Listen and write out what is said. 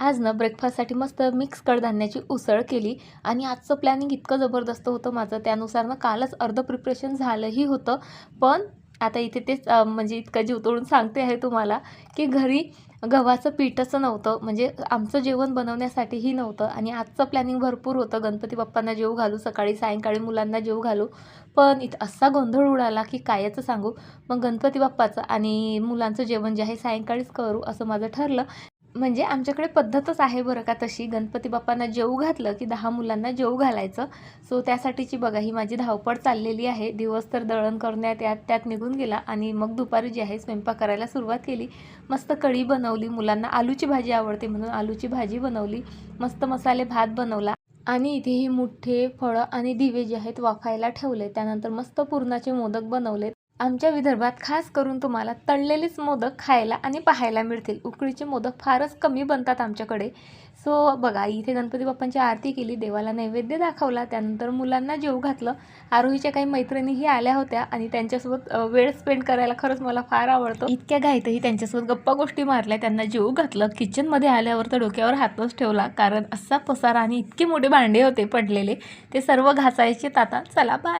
आज ना ब्रेकफास्टसाठी मस्त मिक्स कडधान्याची उसळ केली आणि आजचं प्लॅनिंग इतकं जबरदस्त होतं माझं. त्यानुसार ना कालच अर्धं प्रिपरेशन झालंही होतं. पण आता इथे तेच म्हणजे इतकं जीव तोडून सांगते आहे तुम्हाला की घरी गव्हाचं पीठचं नव्हतं. म्हणजे आमचं जेवण बनवण्यासाठीही नव्हतं आणि आजचं प्लॅनिंग भरपूर होतं. गणपती बाप्पांना जेव घालू सकाळी सायंकाळी मुलांना जेव घालू. पण इथं असा गोंधळ उडाला की कायचं सांगू? मग गणपती बाप्पाचं आणि मुलांचं जेवण जे आहे सायंकाळीच करू असं माझं ठरलं. म्हणजे आमच्याकडे पद्धतच आहे बरं का तशी. गणपती बाप्पांना जेवू घातलं की दहा मुलांना जेवू घालायचं. सो त्यासाठीची बघा ही माझी धावपळ चाललेली आहे. दिवस तर दळण करण्यात यात त्यात निघून गेला आणि मग दुपारी जी आहे स्वयंपाक करायला सुरुवात केली. मस्त कढी बनवली मुलांना आलूची भाजी आवडते म्हणून आलूची भाजी बनवली. मस्त मसाले भात बनवला. आणि इथे हे मुठ्ठे फळं आणि दिवे जे आहेत वाफायला ठेवले. त्यानंतर मस्त पुरणाचे मोदक बनवलेत. आमच्या विदर्भात खास करून तुम्हाला तळलेलेच मोदक खायला आणि पाहायला मिळतील. उकळीचे मोदक फारच कमी बनतात आमच्याकडे. सो बघा इथे गणपती बाप्पांची आरती केली देवाला नैवेद्य दाखवला त्यानंतर मुलांना जेव घातलं. आरोहीच्या काही मैत्रिणीही आल्या होत्या आणि त्यांच्यासोबत वेळ स्पेंड करायला खरंच मला फार आवडतं. इतक्या घाईतही त्यांच्यासोबत गप्पा गोष्टी मारल्या त्यांना जेव घातलं किचनमध्ये आल्यावर तर डोक्यावर हातच ठेवला कारण असा पसारा आणि इतके मोठे भांडे होते पडलेले ते सर्व घासायचे. ताता चला बाय